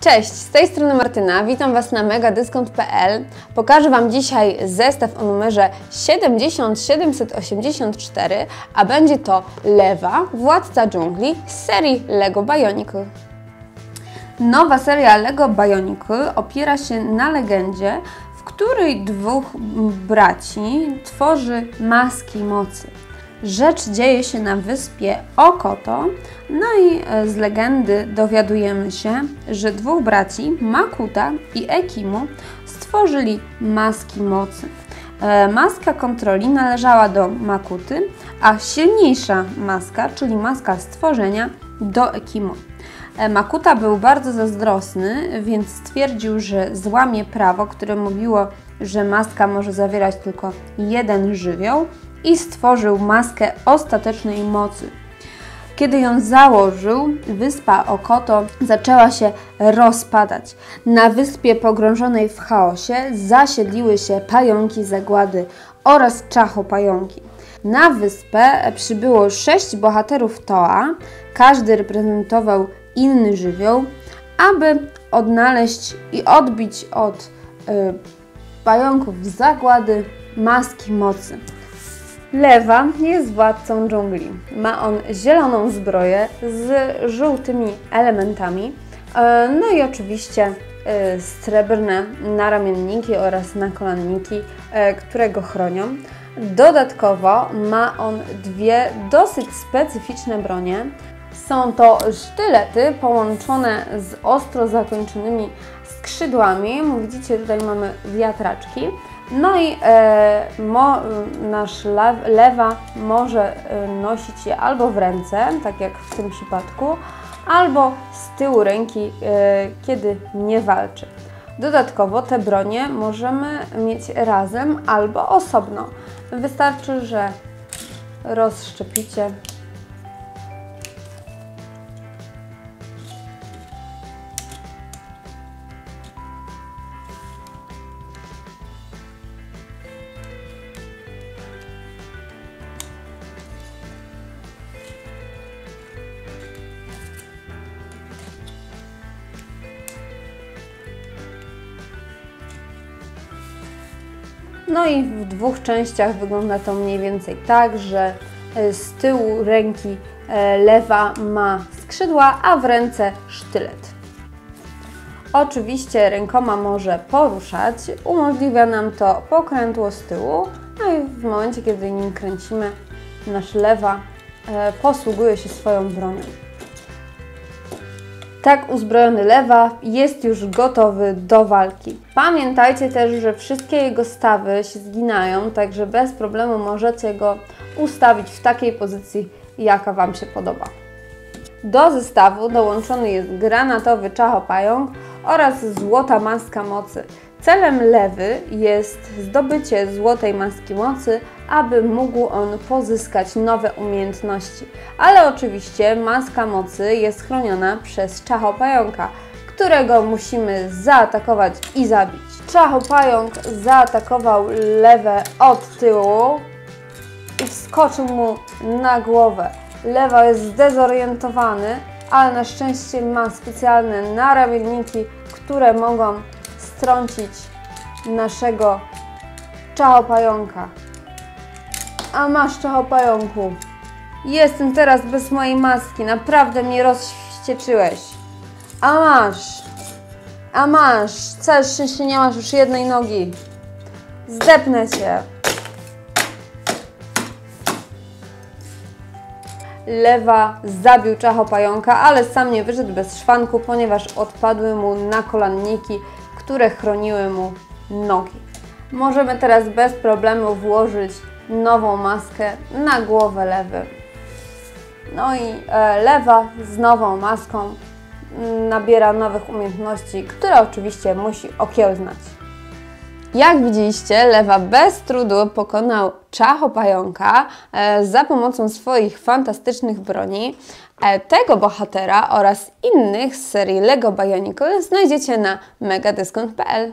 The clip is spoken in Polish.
Cześć, z tej strony Martyna, witam Was na megadyskont.pl. Pokażę Wam dzisiaj zestaw o numerze 70784, a będzie to Lewa, Władca Dżungli z serii LEGO Bionicle. Nowa seria LEGO Bionicle opiera się na legendzie, w której dwóch braci tworzy maski mocy. Rzecz dzieje się na wyspie Okoto, no i e, z legendy dowiadujemy się, że dwóch braci, Makuta i Ekimu, stworzyli maski mocy. E, maska kontroli należała do Makuty, a silniejsza maska, czyli maska stworzenia, do Ekimu. E, Makuta był bardzo zazdrosny, więc stwierdził, że złamie prawo, które mówiło, że maska może zawierać tylko jeden żywioł i stworzył maskę ostatecznej mocy. Kiedy ją założył, wyspa Okoto zaczęła się rozpadać. Na wyspie pogrążonej w chaosie zasiedliły się pająki zagłady oraz czachopająki. Na wyspę przybyło sześć bohaterów Toa, każdy reprezentował inny żywioł, aby odnaleźć i odbić od y, pająków zagłady maski mocy. Lewa jest władcą dżungli. Ma on zieloną zbroję z żółtymi elementami, e, no i oczywiście e, srebrne naramienniki oraz nakolanniki, e, które go chronią. Dodatkowo ma on dwie dosyć specyficzne bronie. Są to sztylety połączone z ostro zakończonymi skrzydłami. Widzicie, tutaj mamy wiatraczki. No i e, mo, nasz lewa może e, nosić je albo w ręce, tak jak w tym przypadku, albo z tyłu ręki, e, kiedy nie walczy. Dodatkowo te bronie możemy mieć razem albo osobno. Wystarczy, że rozszczepicie No i w dwóch częściach wygląda to mniej więcej tak, że e, z tyłu ręki e, lewa ma skrzydła, a w ręce sztylet. Oczywiście rękoma może poruszać, umożliwia nam to pokrętło z tyłu, no i w momencie, kiedy nim kręcimy, nasz lewa e, posługuje się swoją bronią. Tak uzbrojony lewa jest już gotowy do walki. Pamiętajcie też, że wszystkie jego stawy się zginają, także bez problemu możecie go ustawić w takiej pozycji, jaka Wam się podoba. Do zestawu dołączony jest granatowy czachopająk oraz złota maska mocy. Celem lewy jest zdobycie złotej maski mocy, aby mógł on pozyskać nowe umiejętności. Ale oczywiście maska mocy jest chroniona przez czachopająka, którego musimy zaatakować i zabić. Czachopająk zaatakował lewe od tyłu i wskoczył mu na głowę. Lewa jest zdezorientowany, ale na szczęście ma specjalne naramienniki, które mogą strącić naszego czachopająka. A masz czachopająku. Jestem teraz bez mojej maski. Naprawdę mnie rozwścieczyłeś. A masz. A masz. Całe szczęście nie masz już jednej nogi. Zdepnę cię. Lewa zabił czachopająka, ale sam nie wyszedł bez szwanku, ponieważ odpadły mu nakolanniki, które chroniły mu nogi. Możemy teraz bez problemu włożyć nową maskę na głowę lewy. No i e, lewa z nową maską nabiera nowych umiejętności, które oczywiście musi okiełznać. Jak widzieliście, Lewa bez trudu pokonał czachopająka e, za pomocą swoich fantastycznych broni. E, tego bohatera oraz innych z serii LEGO Bionicle znajdziecie na megadyskont.pl.